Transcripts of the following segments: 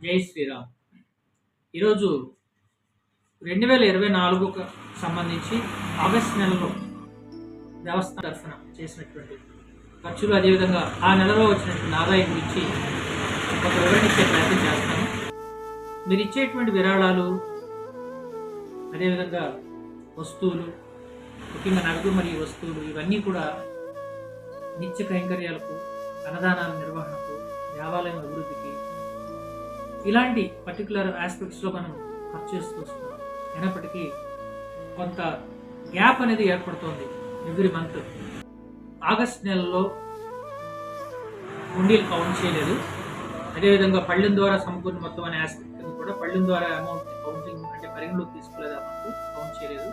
జై శ్రీరామ్. ఈరోజు రెండు వేల ఇరవై నాలుగుకు సంబంధించి ఆగస్ట్ నెలలో దేవస్థాన దర్శనం చేసినటువంటి ఖర్చులు అదేవిధంగా ఆ నెలలో వచ్చినటువంటి ఆదాయం గురించి ఒక వివరణ ఇచ్చే ప్రయత్నం చేస్తాను. మీరు ఇచ్చేటువంటి విరాళాలు అదేవిధంగా వస్తువులు ముఖ్యంగా నగదు మరియు వస్తువులు ఇవన్నీ కూడా నిత్య కైంకర్యాలకు అన్నదానాల నిర్వహణకు దేవాలయం అభివృద్ధికి ఇలాంటి పర్టికులర్ ఆస్పెక్ట్స్లో మనం ఖర్చు చేస్తూ వస్తున్నాం. అయినప్పటికీ కొంత గ్యాప్ అనేది ఏర్పడుతోంది ఎవ్రీ మంత్ ఆగస్ట్ నెలలో హుండీలు కౌంట్ చేయలేదు. అదేవిధంగా పళ్ళెం ద్వారా సంపూర్ణ మొత్తం అనే ఆస్పెక్ట్ కూడా పళ్ళెం ద్వారా అమౌంట్ కౌంటింగ్ అంటే పరిగణలోకి తీసుకోలేదు అమౌంట్ కౌంట్ చేయలేదు.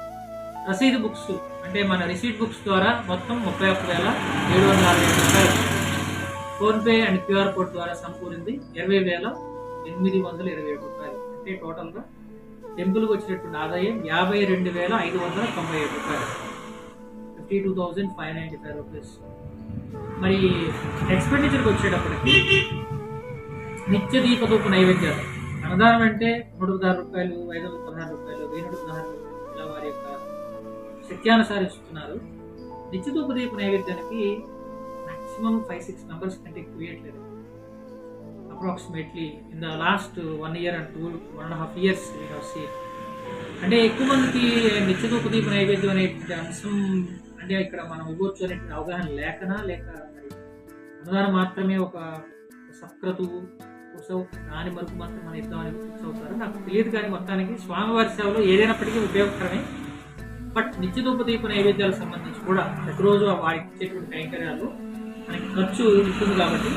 రసీదు బుక్స్ అంటే మన రిసీట్ బుక్స్ ద్వారా మొత్తం ముప్పై ఒక్క వేల ఏడు వందల అరవై రూపాయలు. ఫోన్పే అండ్ క్యూఆర్ కోడ్ ద్వారా సమకూరింది ఇరవై వేల ఎనిమిది వందల ఇరవై ఏడు రూపాయలు. అంటే టోటల్గా టెంపుల్కి వచ్చినటువంటి ఆదాయం యాభై రెండు వేల ఐదు వందల తొంభై ఏడు రూపాయలు. Fifty two thousand five ninety five rupees. మరి ఎక్స్పెండిచర్కి వచ్చేటప్పటికి నిత్య దీపదూప నైవేద్యాలు. అన్నదానం అంటే నూట పదహారు రూపాయలు ఐదు వందల పదహారు రూపాయలు వెయ్యి నూట పదహారు రూపాయలు ఇలా వారి యొక్క శక్త్యానుసారం ఇస్తున్నారు నిత్యదూప దీప నైవేద్యానికి మ్యాక్సిమం ఫైవ్ సిక్స్ మెంబర్స్ కంటే ఎక్కువ ఇవ్వట్లేదు approximately in the last one year and two one and half years we seen అంటే ఎక్కువ మందికి నిత్య నైవేద్యం అనేటువంటి అంశం అంటే ఇక్కడ మనం ఇవ్వచ్చు అనేటువంటి అవగాహన లేకనా? లేక మరి అన్నదానం మాత్రమే ఒక సత్క్రతువు ఉత్సవం దాని వరకు మాత్రం మనం ఇద్దామని అవుతారు? నాకు తెలియదు కానీ మొత్తానికి స్వామివారి సేవలో ఏదైనప్పటికీ ఉపయోగకరమే. బట్ నిత్యదూప దీప నైవేద్యాలకు సంబంధించి కూడా ప్రతిరోజు ఆ వారికి ఇచ్చేటువంటి కైంకర్యాలు మనకి ఖర్చు ఉంటుంది కాబట్టి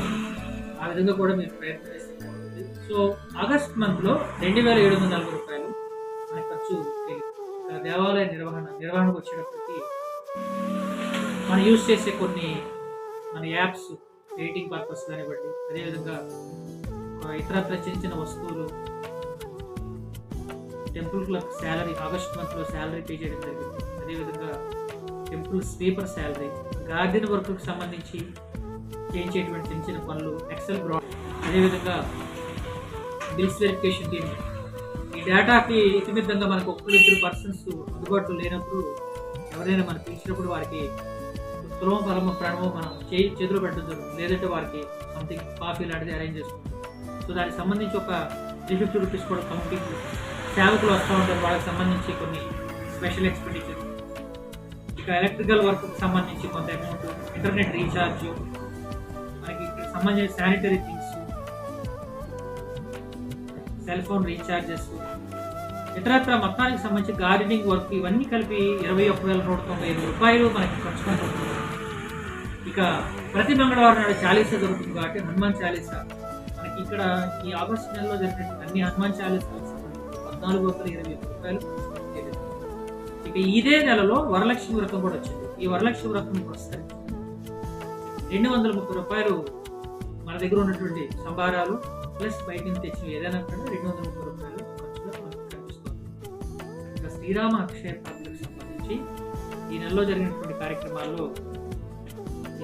ఆ విధంగా కూడా మీరు ప్రయత్నం చేస్తే బాగుంటుంది సో ఆగస్ట్ మంత్లో రెండు వేల ఏడు వందల నలభై రూపాయలు మన ఖర్చు దేవాలయ నిర్వహణ నిర్వహణకు వచ్చేటప్పటికి మనం యూజ్ చేసే కొన్ని మన యాప్స్ ఎడిటింగ్ పర్పస్ కానివ్వండి అదేవిధంగా ఆ, ఇతరత్ర చిన్న చిన్న వస్తువులు టెంపుల్ క్లబ్ శాలరీ ఆగస్ట్ మంత్లో శాలరీ పే చేయడం జరిగింది. అదేవిధంగా టెంపుల్ స్వీపర్ శాలరీ గార్డెన్ వర్క్కి సంబంధించి చేయించేటువంటి చిన్న చిన్న పనులు ఎక్సెల్ బ్రాడ్ అదేవిధంగా బిల్స్ వెరిఫికేషన్ టీమ్ ఈ డేటాకి ఇతిమిద్దంగా మనకు ఒక్కరు ఇద్దరు పర్సన్స్ అందుబాటులో లేనప్పుడు ఎవరైనా మనం పిలిచినప్పుడు వారికి తులమ పరమ ప్రాణమో మనం చేయి చేతిలో పెట్టడం జరుగుతుంది. లేదంటే వారికి సంథింగ్ కాఫీ లాంటిది అరేంజ్ చేసుకుంటాం. సో దానికి సంబంధించి ఒక త్రీ ఫిఫ్టీ రూపీస్ కూడా కౌంటింగ్ సేవకులు వస్తూ ఉంటారు. వాళ్ళకి సంబంధించి కొన్ని స్పెషల్ ఎక్స్పెండిచర్ ఇక ఎలక్ట్రికల్ వర్క్కి సంబంధించి కొంత అమౌంట్ ఇంటర్నెట్ రీఛార్జ్ సంబంధించిన sanitary things cell phone recharges ఇతరత్ర మొత్తానికి సంబంధించి గార్డెనింగ్ వర్క్ ఇవన్నీ కలిపి ఇరవై ఒక్క వేల నూట తొంభై ఐదు రూపాయలు మనకి ఖర్చు పడుతుంది ఇక ప్రతి మంగళవారం నాడు చాలీస దొరుకుతుంది కాబట్టి హనుమాన్ చాలీసా. మనకి ఇక్కడ ఈ ఆగస్ట్ నెలలో జరిగినటువంటి అన్ని హనుమాన్ చాలీసాలకు సంబంధించి పద్నాలుగు వందల ఇరవై ఒక్క రూపాయలు ఇక ఇదే నెలలో వరలక్ష్మి వ్రతం కూడా వచ్చింది. ఈ వరలక్ష్మి వ్రతం వస్తుంది రెండు వందల ముప్పై రూపాయలు మన దగ్గర ఉన్నటువంటి సంభారాలు ప్లస్ బయట నుంచి తెచ్చిన ఏదైనా కూడా రెండు వందల ముప్పై రూపాయలు ఖర్చుగా మనకు కనిపిస్తుంది. ఇక శ్రీరామ అక్షయ పాత్రకు సంబంధించి ఈ నెలలో జరిగినటువంటి కార్యక్రమాల్లో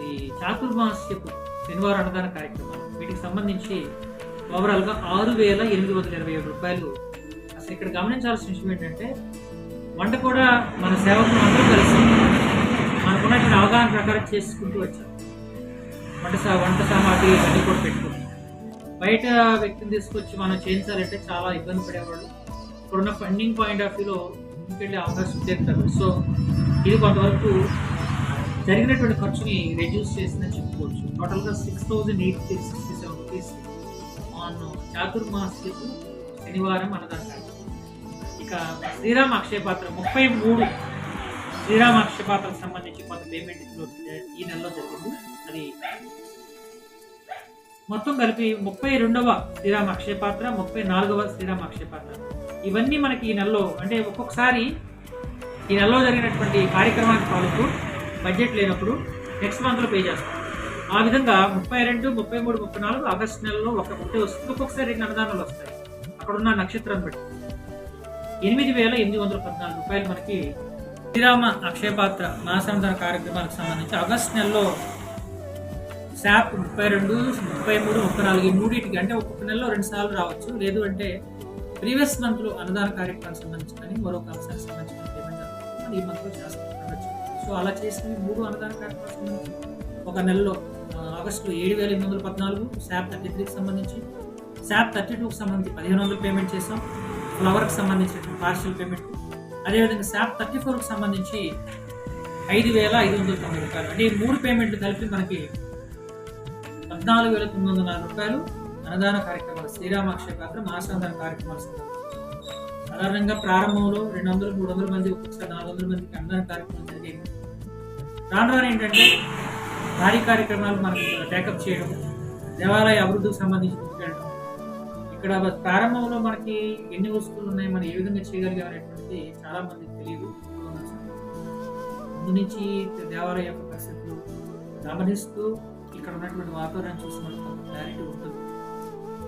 ఈ చాతుర్మాస్యపు శనివారం అన్నదాన కార్యక్రమాలు వీటికి సంబంధించి ఓవరాల్గా ఆరు వేల ఎనిమిది వందల ఇరవై ఏడు రూపాయలు. అసలు ఇక్కడ గమనించాల్సిన విషయం ఏంటంటే వంట కూడా మన సేవకులు అందరూ కలిసి మనకున్నటువంటి అవగాహన ప్రకారం చేసుకుంటూ వచ్చాం వంట సా వంట సామాగ్రి ఇవన్నీ కూడా పెట్టుకుంటాం బయట వ్యక్తిని తీసుకొచ్చి మనం చేయించాలంటే చాలా ఇబ్బంది పడేవాళ్ళు. ఇప్పుడున్న ఫండింగ్ పాయింట్ ఆఫ్ వ్యూలో ముందుకెళ్ళే అవకాశం చేస్తారు సో ఇది కొంతవరకు జరిగినటువంటి ఖర్చుని రెడ్యూస్ చేసిందని చెప్పుకోవచ్చు. టోటల్గా six thousand eight sixty seven rupees on చాతుర్మాస్యకు శనివారం అన్నదాన. ఇక శ్రీరామ అక్షయ పాత్ర ముప్పై మూడు శ్రీరామ అక్షయ పాత్రకు సంబంధించి కొంత పేమెంట్ ఈ నెలలో జరిగింది. అది. మొత్తం కలిపి ముప్పై రెండవ శ్రీరామ అక్షయ పాత్ర ముప్పై నాలుగవ శ్రీరామ అక్షయ పాత్ర. ఇవన్నీ మనకి ఈ నెలలో అంటే ఒక్కొక్కసారి ఈ నెలలో జరిగినటువంటి కార్యక్రమానికి తాలూకు బడ్జెట్ లేనప్పుడు నెక్స్ట్ మంత్లో పే చేస్తాం. ఆ విధంగా ముప్పై రెండు ముప్పై మూడు ముప్పై నాలుగు ఆగస్ట్ నెలలో ఒక ఒకటే వస్తుంది. ఒక్కొక్కసారి రెండు అన్నదానాలు వస్తాయి. అక్కడున్న నక్షత్రం బట్టి. ఎనిమిది వేల ఎనిమిది వందల పద్నాలుగు రూపాయలు మనకి శ్రీరామ అక్షయపాత్ర మాసాంతర కార్యక్రమాలకు సంబంధించి ఆగస్ట్ నెలలో శాప్ ముప్పై రెండు ముప్పై మూడు ముప్పై నాలుగు ఈ మూడింటికి అంటే ఒక్కొక్క నెలలో రెండు సార్లు రావచ్చు. లేదు అంటే ప్రీవియస్ మంత్లో అన్నదాన కార్యక్రమానికి సంబంధించి కానీ మరొక అంశానికి సంబంధించిన పేమెంట్ జరుగుతుంది ఈ మంత్లో చేస్తుండొచ్చు సో అలా చేసిన మూడు అన్నదాన కార్యక్రమాలకు సంబంధించి ఒక నెలలో ఆగస్టు ఆగస్టులో ఏడు వేల ఎనిమిది వందల పద్నాలుగు శాప్ థర్టీ త్రీకి సంబంధించి శాప్ థర్టీ టూకి సంబంధించి పదిహేను వందలు పేమెంట్ చేసాం. ఫ్లవర్కి సంబంధించిన పార్షియల్ పేమెంట్. అదేవిధంగా శాప్ థర్టీ ఫోర్కి సంబంధించి ఐదు వేల ఐదు వందల తొంభై రూపాయలు. అంటే ఈ మూడు పేమెంట్లు కలిపి మనకి పద్నాలుగు వేల తొమ్మిది వందల నాలుగు రూపాయలు అనుదాన కార్యక్రమాలు శ్రీరామాక్ష పాత్ర మాసాంతర కార్యక్రమాలు సాధారణంగా ప్రారంభంలో రెండు వందలు మూడు వందల మంది ఒక్కొక్కసారి నాలుగు వందల మందికి అనుదాన కార్యక్రమం జరిగేది. రాను రాను ఏంటంటే భారీ కార్యక్రమాలు మనకు టేకప్ చేయడం దేవాలయ అభివృద్ధికి సంబంధించి ముందుకెళ్ళడం ఇక్కడ ప్రారంభంలో మనకి ఎన్ని వస్తువులు ఉన్నాయి మనం ఏ విధంగా చేయగలిగాం అనేటువంటిది చాలా మందికి తెలియదు. ముందు నుంచి దేవాలయ యొక్క పరిస్థితులు గమనిస్తూ ఇక్కడ ఉన్నటువంటి వాతావరణం చూసినప్పుడు క్లారిటీ ఉంటుంది.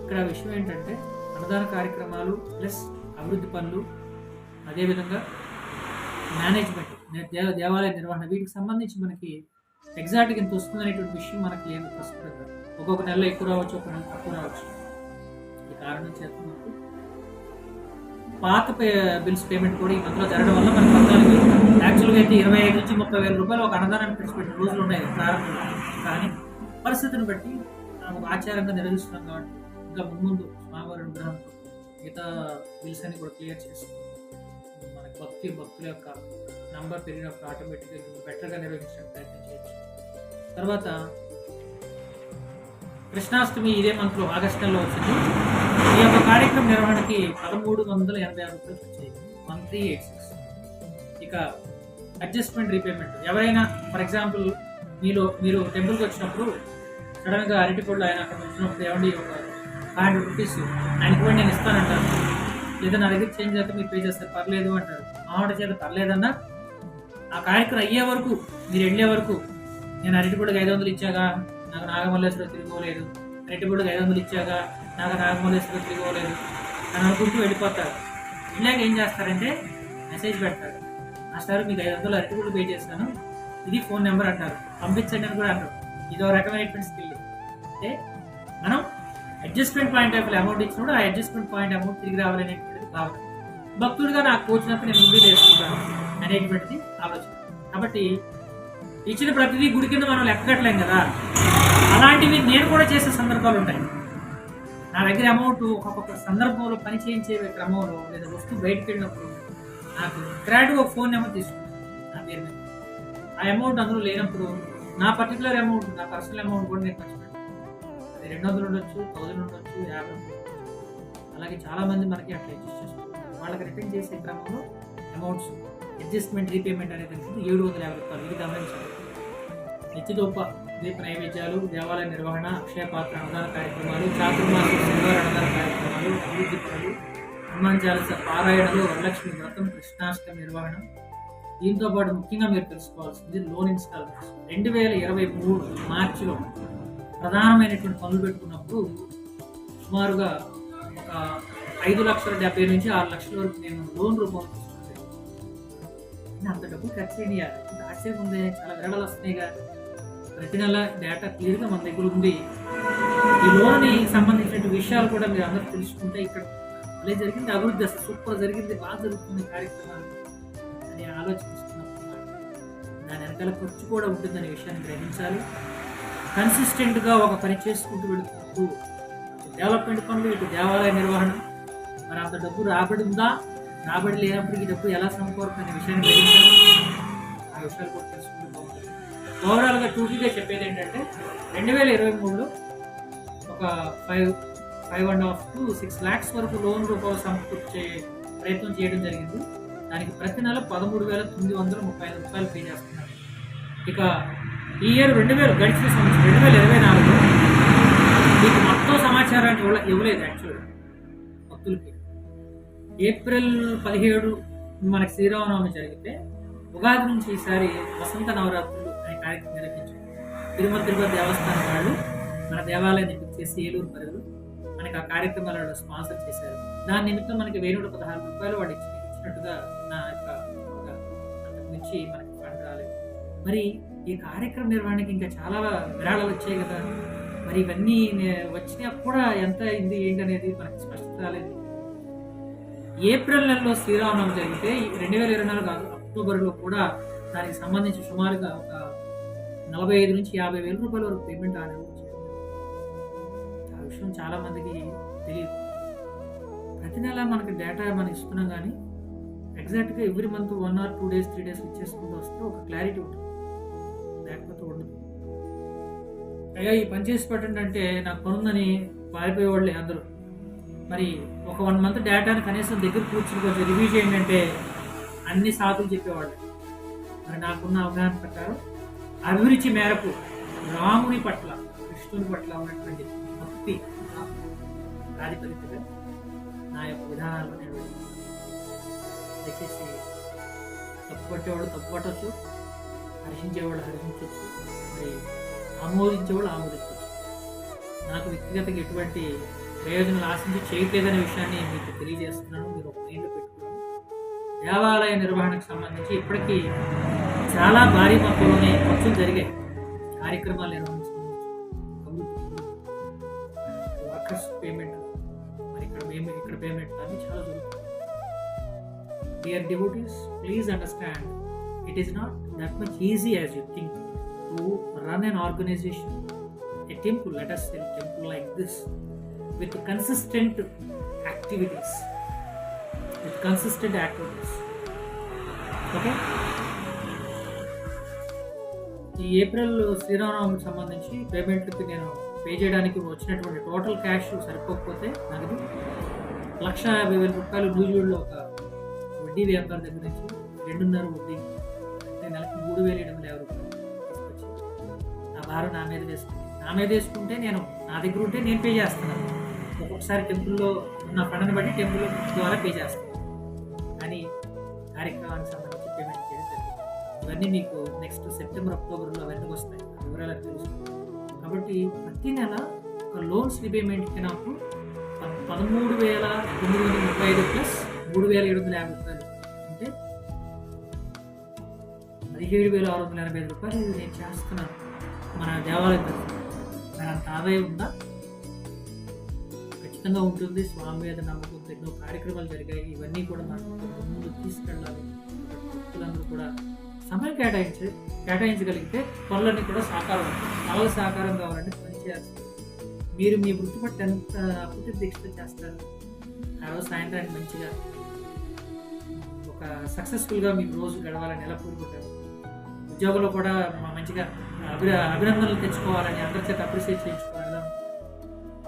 ఇక్కడ విషయం ఏంటంటే అన్నదాన కార్యక్రమాలు ప్లస్ అభివృద్ధి పనులు అదేవిధంగా మేనేజ్మెంట్ దేవ దేవాలయ నిర్వహణ వీటికి సంబంధించి మనకి ఎగ్జాక్ట్గా ఇంత వస్తుంది అనేటువంటి విషయం మనకి లేదు ప్రస్తుతంగా ఒక్కొక్క నెలలో ఎక్కువ రావచ్చు ఒక నెల తక్కువ రావచ్చు. ఈ కారణం చేత మనకు పాత పే బిల్స్ పేమెంట్ కూడా ఈ మధ్యలో జరగడం వల్ల మనకి పద్నాలుగు యాక్చువల్గా అయితే ఇరవై ఐదు నుంచి ముప్పై వేల రూపాయలు ఒక అన్నదానాన్ని పెట్టిన రోజులు ఉన్నాయి ప్రారంభంలో. కానీ పరిస్థితిని బట్టి మనం ఒక ఆచారంగా నిర్వహిస్తున్నాం కాబట్టి ఇంకా ముందు స్వామివారి అనుగ్రహం మిగతా బిల్స్ అన్ని కూడా క్లియర్ చేసి మనకి భక్తి భక్తుల యొక్క నంబర్ పెరిగినప్పుడు ఆటోమేటిక్గా బెటర్గా నిర్వహించడానికి ప్రయత్నం చేయొచ్చు. తర్వాత కృష్ణాష్టమి ఇదే మంత్లో ఆగస్ట్ నెలలో వచ్చింది. ఈ యొక్క కార్యక్రమం నిర్వహణకి పదమూడు వందల ఎనభై ఆరు రూపాయలు వచ్చాయి వన్ త్రీ ఎయిట్ సిక్స్ ఇక అడ్జస్ట్మెంట్ రీపేమెంట్ ఎవరైనా ఫర్ ఎగ్జాంపుల్ మీలో మీరు టెంపుల్కి వచ్చినప్పుడు సడన్గా అరటిపళ్ళు ఆయన అక్కడ వచ్చినప్పుడు ఏమండి ఒక ఫైవ్ హండ్రెడ్ రూపీస్ ఆయనకి కూడా నేను ఇస్తానంటాను లేదా నా దగ్గర చేంజ్ అయితే మీరు పే చేస్తారు పర్లేదు అంటారు. మామిడి చేత పర్లేదన్నా ఆ కార్యక్రమం అయ్యే వరకు మీరు వెళ్ళే వరకు నేను అరటిపొడికి ఐదు వందలు ఇచ్చాగా నాకు నాగమల్లేశ్వరం తిరిగిపోలేదు. అరటిపొడికి ఐదు వందలు ఇచ్చాగా నాకు నాగమల్లేశ్వరం తిరిగిపోలేదు అని అనుకుంటూ వెళ్ళిపోతారు. ఇలాగ ఏం చేస్తారంటే మెసేజ్ పెడతారు. మాస్టర్ మీకు ఐదు వందలు అరటిపొడి పే చేస్తాను. ఇది ఫోన్ నెంబర్ అంటారు. పంపించండి అని కూడా అంటారు. ఇదో రకమైనటువంటి స్కిల్ అంటే మనం అడ్జస్ట్మెంట్ పాయింట్ ఆఫ్ అమౌంట్ ఇచ్చినప్పుడు ఆ అడ్జస్ట్మెంట్ పాయింట్ అమౌంట్ తిరిగి రావాలనేటువంటిది భావన. భక్తుడిగా నాకు తోచినప్పుడు నేను ముందు చేసుకుంటాను అనేటువంటిది ఆలోచన. కాబట్టి ఇచ్చిన ప్రతిదీ గుడి కింద మనం లెక్కట్లేం కదా. అలాంటివి నేను కూడా చేసే సందర్భాలు ఉంటాయి. నా దగ్గర అమౌంట్ ఒక్కొక్క సందర్భంలో పని చేయించే క్రమంలో లేదా వస్తువు బయటకు వెళ్ళినప్పుడు నాకు గ్రాడ్గా ఒక ఫోన్ నెంబర్ తీసుకుంటాను నా పేరు మీద. ఆ అమౌంట్ అందులో లేనప్పుడు నా పర్టికులర్ అమౌంట్ నా పర్సనల్ అమౌంట్ కూడా నేను ఖర్చు పెట్టాను. అది రెండు వందలు ఉండొచ్చు థౌజండ్ ఉండొచ్చు యాభై ఉండొచ్చు. అలాగే చాలామంది మనకి అట్లా అడ్జస్ట్ చేసుకుంటారు. వాళ్ళకి రిటర్న్ చేసే క్రమంలో అమౌంట్స్ అడ్జస్ట్మెంట్ రీపేమెంట్ అనేది ఉంటుంది ఏడు వందల యాభై రూపాయలు. ఇది గమనించాలి. నిత్యదోప ఇది నైవేద్యాలు దేవాలయ నిర్వహణ అక్షయ పాత్ర అనుదాన కార్యక్రమాలు చాతుర్మాస శనివారం అనుదాన కార్యక్రమాలు అభివృద్ధి పనులు హనుమాన్ చాలస పారాయణలు వరలక్ష్మి వ్రతం కృష్ణాష్టమి నిర్వహణ దీంతో పాటు ముఖ్యంగా మీరు తెలుసుకోవాల్సింది లోన్ ఇన్స్టాల్మెంట్స్ రెండు వేల ఇరవై మూడు మార్చిలో ప్రధానమైనటువంటి పనులు పెట్టుకున్నప్పుడు సుమారుగా ఒక ఐదు లక్షల డెబ్బై నుంచి ఆరు లక్షల వరకు నేను లోన్ రూపంలో అంత డబ్బు ఖర్చు చేయాలి ఇంత ఉంది చాలా విరళలు వస్తున్నాయిగా ప్రతి నెల డేటా క్లియర్గా మన దగ్గర ఉంది ఈ లోన్ని సంబంధించిన విషయాలు కూడా మీరు అందరూ తెలుసుకుంటే ఇక్కడ అలా జరిగింది. అభివృద్ధి అసలు సూపర్ జరిగింది. బాగా జరుగుతుంది కార్యక్రమాలు. అని ఆలోచిస్తున్నప్పుడు దాని వెనకాల ఖర్చు కూడా ఉంటుందనే విషయాన్ని గ్రహించాలి. కన్సిస్టెంట్గా ఒక పని చేసుకుంటూ వెళుతున్నప్పుడు డెవలప్మెంట్ పనులు ఇటు దేవాలయ నిర్వహణ మరి అంత డబ్బు రాబడి ఉందా? రాబడి లేనప్పటికీ డబ్బు ఎలా సమకూరుతుంది అనే విషయాన్ని గ్రహించాలి. ఆ విషయాలు కూడా తెలుసుకుంటూ బాగుంటుంది. ఓవరాల్గా టూకీగా చెప్పేది ఏంటంటే రెండు వేల ఇరవై మూడులో ఒక five five and half to six lakhs వరకు లోన్ రూపాయలు సమకూర్చే ప్రయత్నం చేయడం జరిగింది. దానికి ప్రతి నెల పదమూడు వేల తొమ్మిది వందల ముప్పై ఐదు రూపాయలు పే చేస్తున్నారు. ఇక ఈ ఇయర్ రెండు వేలు గడిచిన సంవత్సరం రెండు వేల ఇరవై నాలుగు మీకు మొత్తం సమాచారాన్ని ఇవ్వ ఇవ్వలేదు యాక్చువల్గా భక్తులకి. ఏప్రిల్ పదిహేడు మనకి శ్రీరామనవమి జరిగితే ఉగాది నుంచి ఈసారి వసంత నవరాత్రులు అనే కార్యక్రమం నిర్వహించారు. తిరుమల తిరుపతి దేవస్థానం వాళ్ళు మన దేవాలయాన్ని బుక్ చేసి ఏలూరు పరుగులు మనకి ఆ కార్యక్రమాలను స్పాన్సర్ చేశారు. దాని నిమిత్తం మనకి వెయ్యి నూట పదహారు రూపాయలు వాడు ఇచ్చి చెప్పినట్టుగా నా యొక్క ఒక మించి మనకి ఫండ్ రాలేదు. మరి ఈ కార్యక్రమ నిర్వహణకి ఇంకా చాలా విరాళాలు వచ్చాయి కదా. మరి ఇవన్నీ వచ్చినా కూడా ఎంత అయింది ఏంటనేది మనకి స్పష్టత రాలేదు. ఏప్రిల్ నెలలో శ్రీరామనవమి జరిగితే రెండు వేల ఇరవై నాలుగు అక్టోబర్లో కూడా దానికి సంబంధించి సుమారుగా ఒక నలభై ఐదు నుంచి యాభై వేల రూపాయల వరకు పేమెంట్ ఆర్డర్ వచ్చింది. ఆ విషయం చాలా మందికి తెలియదు. ప్రతి నెల మనకి డేటా మనం ఇస్తున్నాం కానీ ఎగ్జాక్ట్గా every month one or two days three days ఇచ్చేసుకుంటూ వస్తే ఒక క్లారిటీ ఉంటుంది. లేకపోతే ఉండదు. అయ్యా ఈ పని చేసి పెట్టండి అంటే నాకు పనుందని పారిపోయేవాళ్ళే అందరూ. మరి ఒక వన్ మంత్ డేటాని కనీసం దగ్గర కూర్చుని కొంచెం రివ్యూ చేయండి అంటే అన్ని సాకులు చెప్పేవాళ్ళు. మరి నాకున్న అవగాహన ప్రకారం అభిరుచి మేరకు రాముని పట్ల కృష్ణుని పట్ల ఉన్నటువంటి భక్తి ప్రాతిపదికగా నా యొక్క విధానాలను నేను దయచేసి తప్పు పట్టేవాడు తప్పు పట్టవచ్చు హర్షించేవాడు హర్షించవచ్చు మరి ఆమోదించేవాడు ఆమోదించవచ్చు నాకు వ్యక్తిగతంగా ఎటువంటి ప్రయోజనాలు ఆశించి చేయట్లేదనే విషయాన్ని మీకు తెలియజేస్తున్నాను. మీరు ఒక మైండ్లో పెట్టుకున్నాను దేవాలయ నిర్వహణకు సంబంధించి ఇప్పటికీ చాలా భారీ మొత్తంలోనే ఖర్చులు జరిగాయి. కార్యక్రమాలు నిర్వహించారు. Dear devotees please understand it is not that much easy as you think to run an organization a temple let us temple like this with consistent activities with consistent activities okay ఈ April శ్రీరామనవమికి సంబంధించి పేమెంట్లకి నేను pay చేయడానికి వచ్చినటువంటి total cash సరిపోకపోతే నగదు లక్ష యాభై వేల రూపాయలు న్యూజిలాండ్లో ఒక వడ్డీ వ్యాపారం దగ్గర నుంచి రెండున్నర వడ్డీ అంటే నెలకు మూడు వేల ఏడు వందల యాభై రూపాయలు తీసుకొచ్చి ఆ భారం నా మీద వేసుకుంది నా మీద వేసుకుంటే నేను నా దగ్గర ఉంటే నేను పే చేస్తున్నాను ఒక్కొక్కసారి టెంపుల్లో ఉన్న ఫండ్ని బట్టి టెంపుల్ ద్వారా పే చేస్తాను. కానీ కార్యక్రమానికి సంబంధించి పేమెంట్ చేయడం జరిగింది ఇవన్నీ మీకు నెక్స్ట్ సెప్టెంబర్ అక్టోబర్లో అవన్నీ వస్తాయి. వివరాలు తెలుసు కాబట్టి ప్రతి నెల ఒక లోన్స్ రీపేమెంట్కి నాకు పదమూడు వేల తొమ్మిది వందల ముప్పై ఐదు ప్లస్ మూడు వేల ఏడు వందల యాభై రూపాయలు పదిహేడు వేల ఆరు వందల ఎనభై ఐదు రూపాయలు నేను చేస్తున్నాను మన దేవాలయం తరఫున. మరి అంత ఆదాయం ఉందా? ఖచ్చితంగా ఉంటుంది. స్వామి మీద నమ్మకంతో ఎన్నో కార్యక్రమాలు జరిగాయి. ఇవన్నీ కూడా నాకు ముందు తీసుకెళ్ళాలి. భక్తులందరూ కూడా సమయం కేటాయించి కేటాయించగలిగితే పనులన్నీ కూడా సాకారం కళలు సాకారం కావాలంటే పని చేయాల్సి మీరు మీ వృత్తి పట్ల ఎంత అప్పుటి దీక్ష చేస్తారు? ఆ రోజు సాయంత్రానికి మంచిగా ఒక సక్సెస్ఫుల్గా మీకు రోజు గడవాలని ఎలా కోరుకుంటారు? ఉద్యోగులు కూడా మంచిగా అభి అభినందనలు తెచ్చుకోవాలని అందరి చేత అప్రిషియేట్ చేయించుకోవాలని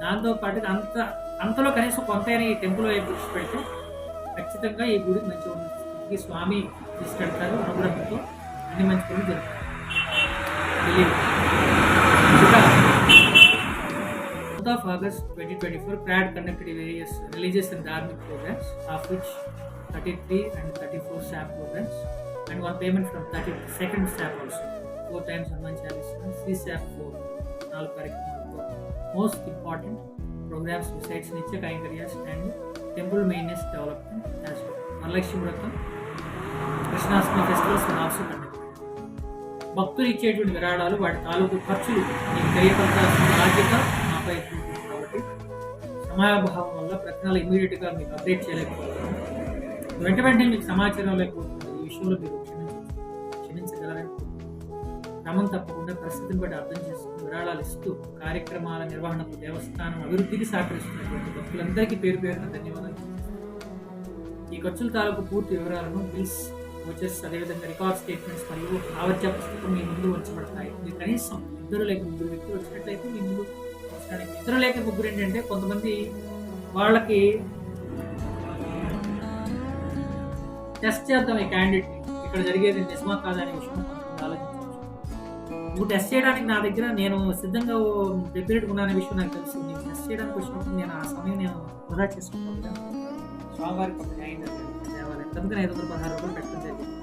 దాంతో పాటు అంత అంతలో కనీసం కొంతైనా ఈ టెంపుల్ వైపు దృష్టి పెడితే ఖచ్చితంగా ఈ గుడి మంచిగా ఉంది ఈ స్వామి తీసుకెళ్తారు అనుగ్రహంతో అన్ని మంచి పనులు జరుగుతాయి. August twenty twenty four August 2024, Prad conducted various religious and dharmic programs, of which 33 and 34 SAP programs, and one payment from 32nd stop also. Four times Hanuman Chalisa, CSAP 4, నాలుగు కార్యక్రమాలతో మోస్ట్ ఇంపార్టెంట్ ప్రోగ్రామ్స్ సైట్స్ నిత్య కైంకర్యాస్ and temple maintenance development as Varalakshmi Vratam Krishnashtami festivals also conduct భక్తులు ఇచ్చేటువంటి విరాళాలు వాటి తాలూకు ఖర్చులు మీకు తెలియపరచాల్సిన బాధ్యత నాపై కాబట్టి సమయాభావం వల్ల ప్రతి ఇమీడియట్గా మీకు అప్డేట్ చేయలేకపోతున్నాను వెంట వెంటనే మీకు సమాచారం లేకపోతుంది. విషయంలో మీరు క్షమించ క్షమించగలరని క్రమం తప్పకుండా పరిస్థితిని బట్టి అర్థం చేసుకుని విరాళాలు ఇస్తూ కార్యక్రమాల నిర్వహణకు దేవస్థానం అభివృద్ధికి సహకరిస్తున్నటువంటి భక్తులందరికీ పేరు పేరున ధన్యవాదాలు. ఈ ఖర్చుల తాలూకు పూర్తి వివరాలను బిల్స్ వచ్చేసి అదేవిధంగా రికార్డ్ స్టేట్మెంట్స్ మరియు ఆవర్జ పుస్తకం మీ ముందు ఉంచబడతాయి. మీరు కనీసం ఇద్దరు లేక ముగ్గురు వ్యక్తులు వచ్చినట్లయితే మీ ముందు ఉంచడానికి ఇద్దరు లేక ముగ్గురు ఏంటంటే కొంతమంది వాళ్ళకి టెస్ట్ చేద్దాం ఈ క్యాండిడేట్ ఇక్కడ జరిగేది నిజమా కాదా అనే విషయం ఆలోచించవచ్చు. నువ్వు టెస్ట్ చేయడానికి నా దగ్గర నేను సిద్ధంగా ప్రిపేర్డ్ ఉన్నానే విషయం నాకు తెలుసు. నేను టెస్ట్ చేయడానికి వచ్చినప్పుడు నేను ఆ సమయం నేను వృధా చేసుకుంటాను. స్వామివారి పక్క న్యాయం దేవాలయం. అందుకని ఐదు వందల పదహారు రూపాయలు పెట్టడం జరిగింది.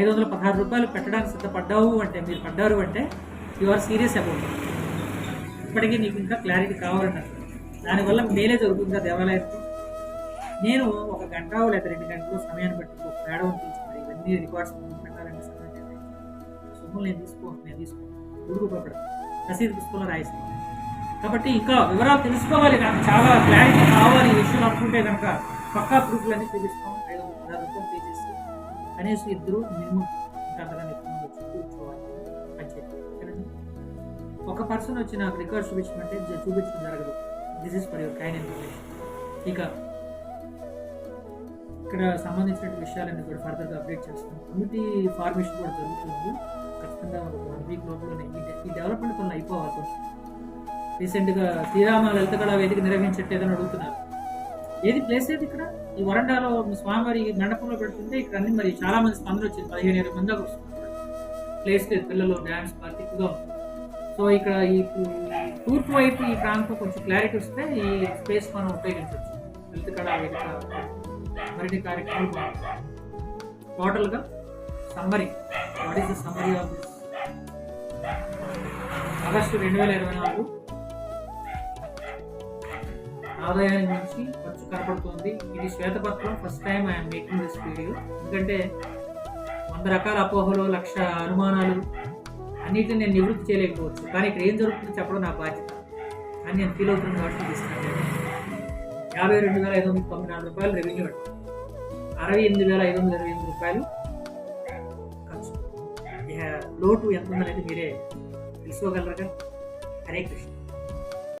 ఐదు వందల పదహారు రూపాయలు పెట్టడానికి సిద్ధపడ్డావు అంటే మీరు పడ్డారు అంటే యు ఆర్ సీరియస్ అబౌట్ ఇప్పటికీ నీకు ఇంకా క్లారిటీ కావాలన్నారు దానివల్ల మేలే జరుగుతుందా దేవాలయానికి. నేను ఒక గంట లేదా రెండు గంటలు సమయాన్ని బట్టి ఒక పేడవం తీసుకుని ఇవన్నీ రికార్డ్స్ పెట్టాలని సమయం సొమ్ములు నేను తీసుకోను నేను తీసుకోను ఉడుకుపడ్డా రసీదు పుస్తకంలో రాయిస్తాను కాబట్టి ఇంకా వివరాలు తెలుసుకోవాలి కనుక చాలా క్లారిటీ కావాలి ఈ విషయం అనుకుంటే కనుక పక్కా ప్రూఫ్లన్నీ చూపిస్తాం. ఐదు వందల పదహారు రూపాయలు పే చేసి కనీసం ఇద్దరు మినిమం అంతగానే ఎక్కువ కూర్చోవాలి అని చెప్పి. ఒక పర్సన్ వచ్చి నాకు రికార్డ్ చూపించమంటే చూపించడం జరగదు. This is for your kind information ఇక ఇక్కడ సంబంధించిన విషయాలన్నీ కూడా ఫర్దర్గా అప్డేట్ చేస్తాం. కమిటీ ఫార్మేషన్ కూడా జరుగుతుంది. ఖచ్చితంగా వన్ వీక్ లోపలనే. ఈ డెవలప్మెంట్ కొన్ని అయిపోవాలి. కొంచెం రీసెంట్గా శ్రీరామ లలిత కళా వేదిక నిర్వహించట్లేదని అడుగుతున్నారు? ఏది ప్లేస్ ఏది ఇక్కడ? ఈ వరండాలో స్వామివారి మండపంలో పెడుతుంటే ఇక్కడ అన్ని మరి చాలా మంది స్పందన వచ్చింది. పదిహేను ఇరవై మంది దాకా వస్తున్నారు ప్లేస్ లేదు. పిల్లలు డ్యాన్స్ పార్టీ సో ఇక్కడ ఈ ఈ తూర్పు వైపు ఈ ప్రాంతం కొంచెం క్లారిటీ వస్తే ఈ స్పేస్ మనం ఉపయోగించవచ్చు. లలిత కళా వేదిక సమ్మరీ కార్యక్రమాలు బాగుంటాయి టోటల్గా summary. What is the summary of this August రెండు వేల ఇరవై నాలుగు ఆదాయాన్ని మించి ఖర్చు కనపడుతుంది. ఇది శ్వేతపత్రం first time I'm making this video ఎందుకంటే వంద రకాల అపోహలు లక్ష అనుమానాలు అన్నిటిని నేను నివృత్తి చేయలేకపోవచ్చు. కానీ ఇక్కడ ఏం జరుగుతుందో చెప్పడం నా బాధ్యత. అని నేను ఫీల్ అవుతున్నాను కాబట్టి తీసుకున్నాను యాభై రెండు వేల ఐదు వందల తొంభై నాలుగు రూపాయలు రెవెన్యూ అండి. అరవై ఎనిమిది వేల ఐదు వందల ఇరవై ఎనిమిది రూపాయలు. ఖర్చు. లోటు ఎంత ఉందనేది మీరే తెలుసుకోగలరుగా హరే కృష్ణ.